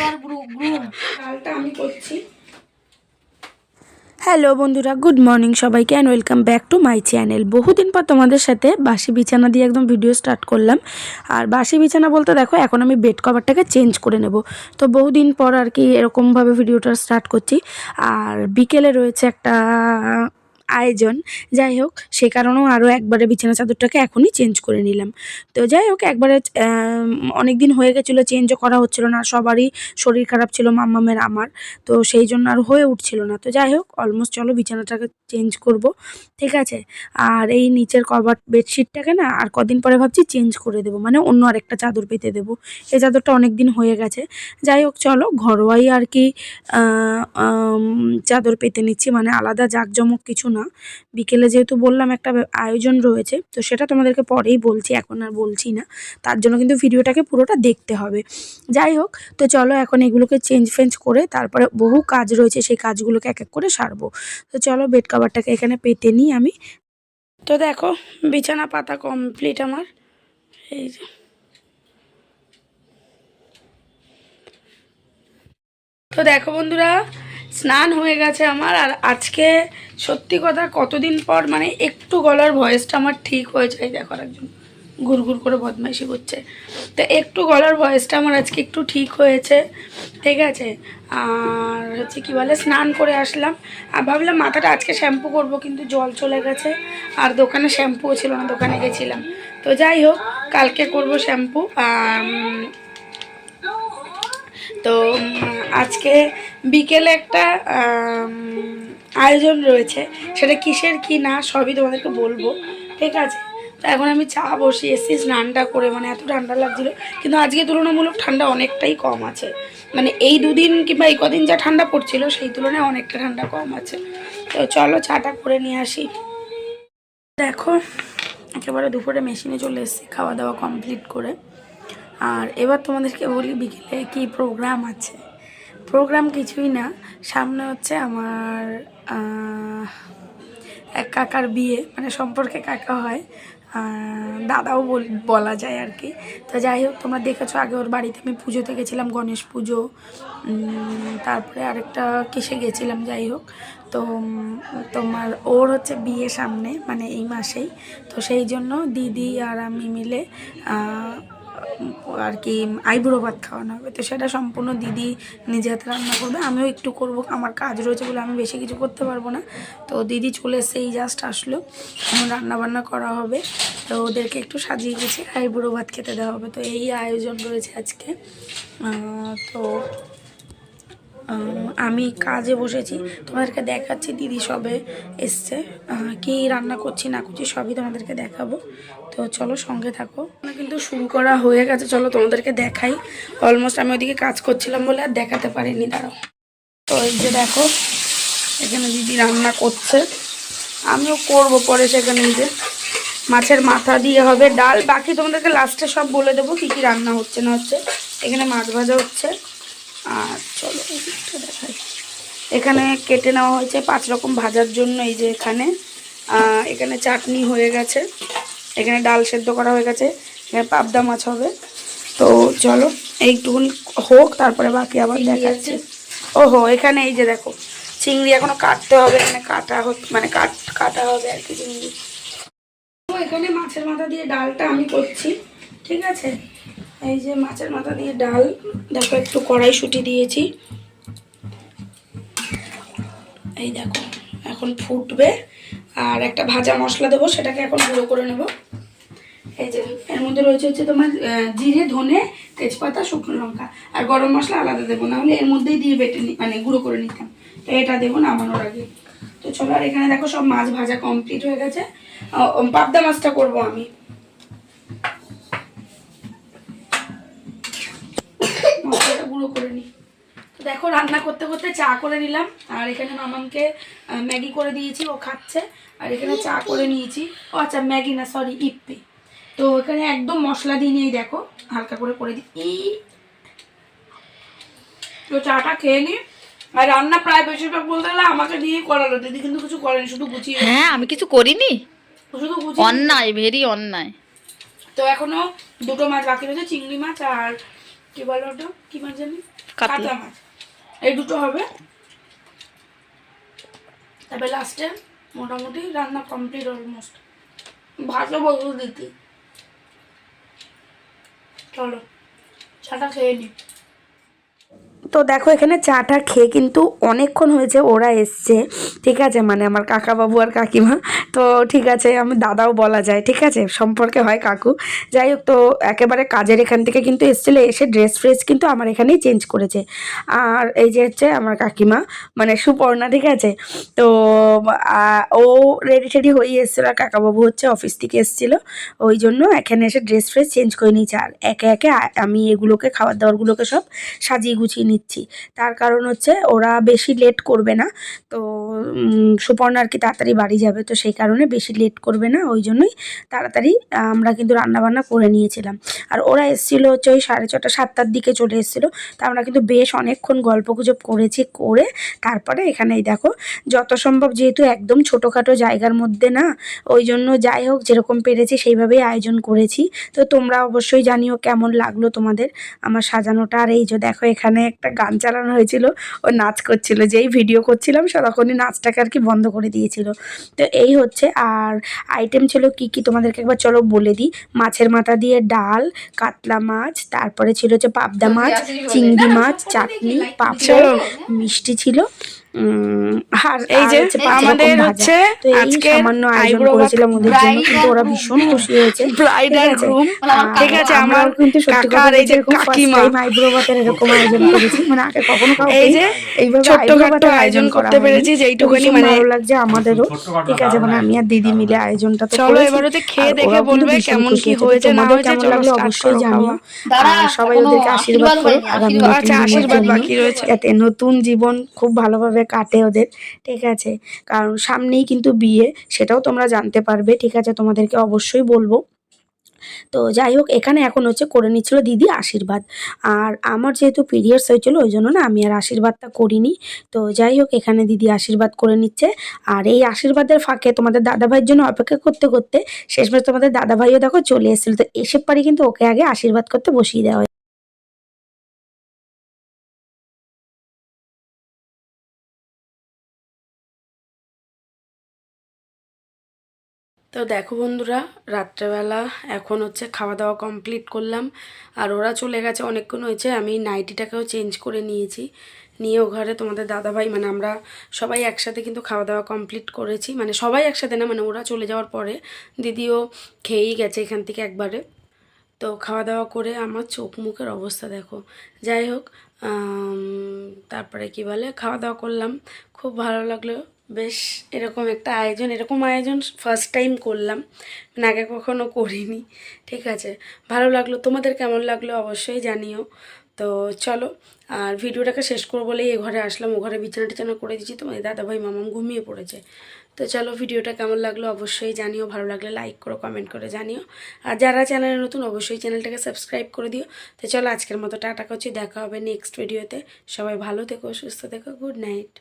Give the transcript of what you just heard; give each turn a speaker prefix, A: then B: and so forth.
A: কর গ্রুম।
B: ডালটা আমি করছি।
C: হ্যালো বন্ধুরা গুড মর্নিং সবাইকে and welcome back to my channel বহুদিন পর তোমাদের সাথে বাসি বিছানা দিয়ে একদম ভিডিও স্টার্ট করলাম। আর বাসি বিছানা বলতে দেখো এখন আমি বেড কভারটাকে চেঞ্জ করে নেব। তো বহুদিন পর আর কি এরকমভাবে ভিডিওটা স্টার্ট করছি। আর বিকেলে রয়েছে একটা আয়োজন। যাই হোক, সে কারণেও আরও একবারে বিছানা চাদরটাকে এখনই চেঞ্জ করে নিলাম। তো যাই হোক, একবারে অনেক দিন হয়ে গেছিল চেঞ্জও করা হচ্ছিল না, সবারই শরীর খারাপ ছিল, মাম্মামের, আমার। তো সেই জন্য আর হয়ে উঠছিল না। তো যাই হোক অলমোস্ট চলো বিছানাটাকে চেঞ্জ করব। ঠিক আছে? আর এই নিচের কভার বেডশিটটাকে না, আর কদিন পরে ভাবছি চেঞ্জ করে দেবো। মানে অন্য আরেকটা চাদর পেতে দেবো। এই চাদরটা অনেক দিন হয়ে গেছে। যাই হোক, চলো ঘরোয়াই আর কি চাদর পেতে নিচ্ছি। মানে আলাদা জাঁকজমক কিছু না। বিকেলে যেহেতু বললাম একটা আয়োজন রয়েছে, তো সেটা তোমাদেরকে পরেই বলছি, এখন আর বলছি না। তার জন্য কিন্তু ভিডিওটাকে পুরোটা দেখতে হবে। যাই হোক, তো চলো এখন এগুলোকে চেঞ্জ ফেঞ্জ করে তারপরে বহু কাজ রয়েছে, সেই কাজগুলোকে এক এক করে সারবো। তো চলো বেড কাভারটাকে এখানে পেতে নিই আমি। তো দেখো, বিছানা পাতা কমপ্লিট আমার। এই যে। তো দেখো বন্ধুরা স্নান হয়ে গেছে আমার, আর আজকে সত্যি কথা কতদিন পর মানে একটু গলার ভয়েসটা আমার ঠিক হয়েছে। দেখো একজন গুড়গুড় করে বদমাইশি করছে। তো একটু গলার ভয়েসটা আমার আজকে একটু ঠিক হয়েছে, ঠিক আছে? আর হচ্ছে কি বলে, স্নান করে আসলাম। আর ভাবলাম মাথাটা আজকে শ্যাম্পু করব, কিন্তু জল চলে গেছে। আর দোকানে শ্যাম্পুও ছিল না, দোকানে গেছিলাম। তো যাই হোক, কালকে করব শ্যাম্পু। আর তো আজকে বিকেলে একটা আয়োজন রয়েছে। সেটা কিসের কি না সবই তোমাদেরকে বলব, ঠিক আছে? তো এখন আমি চা বসিয়ে এসেছি স্নানটা করে মানে এত ঠান্ডা লাগছিল। কিন্তু আজকে তুলনামূলক ঠান্ডা অনেকটাই কম আছে। মানে এই দুদিন কিংবা এই কদিন যা ঠান্ডা পড়ছিল, সেই তুলনায় অনেকটা ঠান্ডা কম আছে। তো চলো চাটা করে নিয়ে আসি। দেখো, একেবারে দুপুরে মেশিনে চলে এসেছি, খাওয়া দাওয়া কমপ্লিট করে। আর এবার তোমাদেরকে বলি বিকেলে কি প্রোগ্রাম আছে। প্রোগ্রাম কিছুই না, সামনে হচ্ছে আমার এক কাকার বিয়ে মানে সম্পর্কে কাকা হয় দাদাও বল- যায় আর কি। তো যাই হোক, তোমরা দেখেছ আগে ওর বাড়িতে আমি পুজোতে গেছিলাম, গণেশ পুজো তারপরে আরেকটা কিসে গেছিলাম, যাই হোক। তো তোমার ওর হচ্ছে বিয়ে সামনে মানে এই মাসেই। তো সেই জন্য দিদি আর আমি মিলে আর কি আইব্রো ভাত খাওয়ানো হবে। তো সেটা সম্পূর্ণ দিদি নিজে হাতে রান্না করবে। আমিও একটু করব। আমার কাজ রয়েছে বলে আমি বেশি কিছু করতে পারব না। তো দিদি চলে এসে এই জাস্ট আসলো। রান্না বান্না করা হবে। তো ওদেরকে একটু সাজিয়ে গেছে আইব্রো ভাত খেতে দেওয়া হবে। তো এই আয়োজন রয়েছে আজকে। তো আমি কাজে বসেছি, তোমাদেরকে দেখাচ্ছি, দিদি সবে এসছে। কি রান্না করছি, না করছি, সবই তোমাদেরকে দেখাবো। তো চলো সঙ্গে থাকো। কিন্তু শুরু করা হয়ে গেছে, চলো তোমাদেরকে দেখাই। অলমোস্ট আমি ওদিকে কাজ করছিলাম বলে আর দেখাতে পারিনি, দাঁড়াও। তো এই যে দেখো, এখানে দিদি রান্না করছে। আমিও করব পরে সেখানে যে। মাছের মাথা দিয়ে হবে ডাল। বাকি তোমাদেরকে লাস্টে সব বলে দেবো কী কী রান্না হচ্ছে, না হচ্ছে। এখানে মাছ ভাজা হচ্ছে। আর চলো দেখাই। এখানে কেটে নেওয়া হয়েছে পাঁচ রকম ভাজার জন্য এই যে এখানে। এখানে চাটনি হয়ে গেছে। এখানে ডাল সেদ্ধ করা হয়ে গেছে। এখানে পাবদা মাছ হবে। তো চলো এইটুকুনি হোক তারপরে বাকি আবার দেখাচ্ছি। ওহো এখানে এই যে দেখো চিংড়ি এখনও কাটতে হবে এখানে কাটা হচ্ছে মানে কাট কাটা হবে আর কি চিংড়ি। এখানে মাছের মাথা দিয়ে ডালটা আমি করছি ঠিক আছে? এই যে মাছের মাথা দিয়ে ডাল। দেখো, একটু কড়াইশুঁটি দিয়েছি। এই দেখো, এখন ফুটবে। আর একটা ভাজা মশলা দেবো, সেটাকে এখন গুঁড়ো করে নেব। এই যে, এর মধ্যে রয়েছে হচ্ছে তোমার জিরে, ধনে, তেজপাতা, শুকনো লঙ্কা। আর গরম মশলা আলাদা দেবো না হলে এর মধ্যেই দিয়ে বেটে মানে গুঁড়ো করে নিতাম। তো এটা দেবো নামানোর আগে। তো চলো, আর এখানে দেখো সব মাছ ভাজা কমপ্লিট হয়ে গেছে। পাবদা মাছটা করব আমি। মশলাটা গুঁড়ো করে নিই। তো দেখো রান্না করতে করতে চা করে নিলাম। আর এখানে মামামকে ম্যাগি করে দিয়েছি ও খাচ্ছে। আর এখানে চা করে নিয়েছি। ও আচ্ছা ম্যাগি না সরি ইপ্পি তো এখানে একদম মশলা দিয়ে নিয়েই দেখো হালকা করে করে দিই তো চাটা খেয়ে নিই আর রান্না প্রায় বেশিরভাগ বলতে গেলে আমাকে দিয়েই করালো দিদি কিন্তু কিছু করেনি শুধু গুছিয়ে
A: হ্যাঁ আমি কিছু করিনি।
C: শুধু গুছিয়ে
A: অন্যায় ভেরি অন্যায়।
C: তো এখনও দুটো মাছ বাকি রয়েছে চিংড়ি মাছ আর কি বলো ওটা? কি মাছ জানি?
A: কাতলা।
C: মাছ। এই দুটো হবে। লাস্টে মোটামুটি রান্না কমপ্লিট অলমোস্ট ভাতও দিতি। চলো চাটা খেয়ে নি। তো দেখো এখানে চাটা খেয়ে কিন্তু অনেকক্ষণ হয়েছে ওরা এসছে। ঠিক আছে মানে আমার কাকাবাবু আর কাকিমা তো ঠিক আছে, আমি দাদাও বলা যায়, ঠিক আছে? সম্পর্কে হয় কাকু। যাই হোক, তো একেবারে কাজের এখান থেকে কিন্তু এসেছিল, এসে ড্রেস ফ্রেস কিন্তু আমার এখানেই চেঞ্জ করেছে। আর এই যে হচ্ছে আমার কাকিমা মানে সুপর্ণা, ঠিক আছে? তো ও রেডি টেডি হয়ে এসেছিল, আর কাকাবাবু হচ্ছে অফিস থেকে এসেছিল। ওই জন্য এখানে এসে ড্রেস ফ্রেস চেঞ্জ করে নিয়েছে। আর একে একে আমি এগুলোকে খাবার দাবারগুলোকে সব সাজিয়ে গুছিয়ে নিচ্ছি। তার কারণ হচ্ছে, ওরা বেশি লেট করবে না। তো সুপর্ণা আর কি তাড়াতাড়ি বাড়ি যাবে, তো সেই কারণে বেশি লেট করবে না, ওই জন্যই তাড়াতাড়ি আমরা কিন্তু রান্নাবান্না করে নিয়েছিলাম। আর ওরা এসেছিল হচ্ছে ওই সাড়ে ছটা, সাতটার দিকে চলে এসেছিল। তা আমরা কিন্তু বেশ অনেকক্ষণ গল্প গুজব করেছি, করে তারপরে এখানে এই দেখো, যত সম্ভব যেহেতু একদম ছোটোখাটো জায়গার মধ্যে না, ওই জন্য যাই হোক, যেরকম পেরেছি সেইভাবেই আয়োজন করেছি। তো তোমরা অবশ্যই জানিও কেমন লাগল তোমাদের আমার সাজানোটা। আর এই যে দেখো, এখানে একটা গান চালানো হয়েছিল, ও নাচ করছিল। যেই ভিডিও করছিলাম তখনই নাচটাকে আর কি বন্ধ করে দিয়েছিল। তো এই হচ্ছে আর আইটেম ছিল কি কি তোমাদেরকে একবার চলো বলে দিই। মাছের মাথা দিয়ে ডাল কাতলা মাছ তারপরে ছিল হচ্ছে পাবদা মাছ চিংড়ি মাছ চাটনি পাপড় মিষ্টি ছিল। আর
B: এই যে আমাদের হচ্ছে আজকে
C: সামান্য আয়োজন করেছিলাম ওদের জন্য। কিন্তু ওরা ভীষণ খুশি হয়েছে।
B: ব্রাইড
C: ঠিক
B: আর
C: আছে?
B: গ্রুম ঠিক আছে আমার
C: কিন্তু সত্যি কথা
B: এই যে কাকিমা।
C: ভাতের এরকম আয়োজন করেছি। মানে আগে কখনো কাউকে
B: এই যে
C: এইভাবে
B: আয়োজন করতে পেরেছি, যেইটুকুনি মানে-
C: ভালো লাগছে আমাদেরও। ঠিক আছে মানে আমি আর দিদি মিলে আয়োজনটা তো
B: চলো। এবার হচ্ছে খেয়ে দেখে বলবে কেমন কি হয়েছে। না হয়েছে, চলো
C: অবশ্যই জানিও। সবাই ওদেরকে আশীর্বাদ করো। আগামী
A: আশীর্বাদ।
B: আচ্ছা,
C: জীবনের
B: আশীর্বাদ। বাকি রয়েছে।
C: যাতে নতুন জীবন খুব ভালোভাবে কাটে ওদের, ঠিক আছে? কারণ সামনেই কিন্তু বিয়ে, সেটাও তোমরা জানতে পারবে, ঠিক আছে? তোমাদেরকে অবশ্যই বলব। তো যাই হোক, এখানে এখন হচ্ছে করে নিচ্ছিল দিদি আশীর্বাদ। আর আমার যেহেতু পিরিয়ডস হয়েছিল, ওই জন্য না আমি আর আশীর্বাদটা করিনি। তো যাই হোক, এখানে দিদি আশীর্বাদ করে নিচ্ছে। আর এই আশীর্বাদের ফাঁকে তোমাদের দাদাভাইয়ের জন্য অপেক্ষা করতে করতে শেষমেশ তোমাদের দাদাভাইও দেখো চলে এসেছিল। তো এসে পারি কিন্তু ওকে আগে আশীর্বাদ করতে বসিয়ে দেওয়া তো দেখো বন্ধুরা, রাত্রেবেলা এখন হচ্ছে খাওয়া দাওয়া কমপ্লিট করলাম। আর ওরা চলে গেছে অনেকক্ষণ হয়েছে, আমি নাইটিটাকেও চেঞ্জ করে নিয়েছি। নিয়ে ও ঘরে তোমাদের দাদাভাই মানে আমরা সবাই একসাথে কিন্তু খাওয়া দাওয়া কমপ্লিট করেছি। মানে সবাই একসাথে না মানে ওরা চলে যাওয়ার পরে দিদিও খেয়েই গেছে এখান থেকে একবারে। তো খাওয়া দাওয়া করে আমার চোখ মুখের অবস্থা দেখো। যাই হোক তারপরে কি বলে খাওয়া দাওয়া করলাম। খুব ভালো লাগল। বেশ এরকম একটা আয়োজন, এরকম আয়োজন ফার্স্ট টাইম করলাম। মানে আগে কখনো করিনি। ঠিক আছে। ভালো লাগল। তোমাদের কেমন লাগল অবশ্যই জানিও। তো চলো, আর ভিডিওটাকে শেষ করব বলেই এ ঘরে আসলাম। ও ঘরে বিছানা টিছানা করে দিচ্ছি তোমার দাদাভাই, মামাম ঘুমিয়ে পড়েছে। তো চলো, ভিডিওটা কেমন লাগল অবশ্যই জানিও, ভালো লাগলে লাইক করো কমেন্ট করে জানিও। আর যারা চ্যানেলে নতুন, অবশ্যই চ্যানেলটাকে সাবস্ক্রাইব করে দিও। তো চলো, আজকের মতো টাটা করছি, দেখা হবে নেক্সট ভিডিওতে সবাই ভালো থেকো, সুস্থ থেকো গুড নাইট